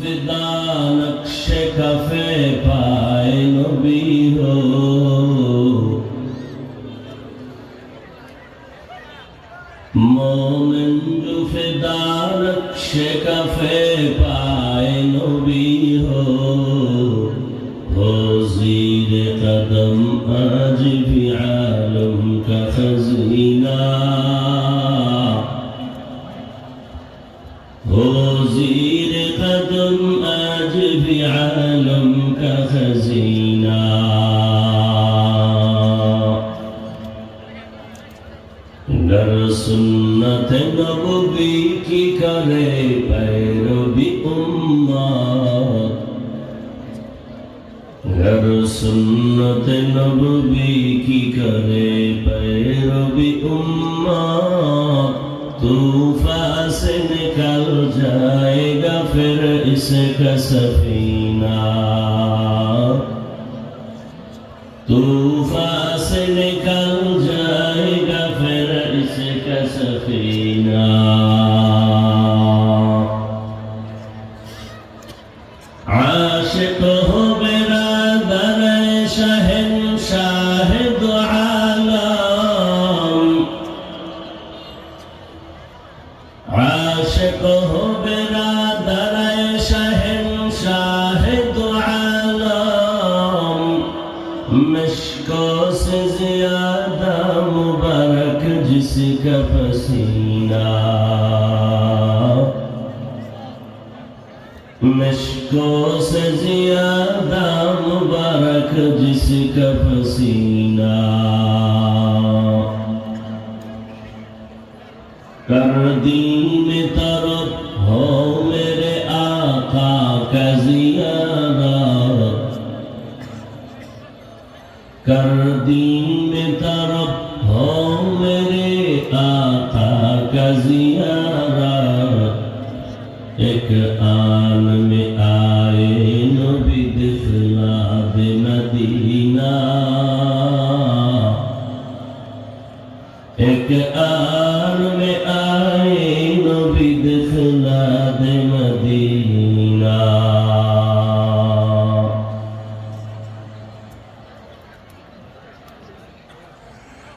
নকশে coffee পায় নবী হো মোমেন রুফে দানকশে কফে পায় নবী হো জির কদম আজ ভি আলম কা খজিনা। হো জির আর সুন্নতে নবী কি করে ভৈরবি উম্মা আর সুন্নতে নবী কি করে ভৈরবি উম্মা طوفان سے نکل جائے گا پھر اس کا سفینہ تو نفسك سفينا عاشق هو برادر شهم شاهد عالم. عاشق هو برادر شهم شاهد عالم. مشكوس زيادة مبارك जिसका पसीना मशकों से ज्यादा मुबारक जिसका पसीना कर दीन तरफ हो मेरे आका का जियारा कर दीन तरफ हो मेरे आका का जियारा एक आन में आए नबी दिखला दे मदीना एक आन में आए नबी दिखला दे मदीना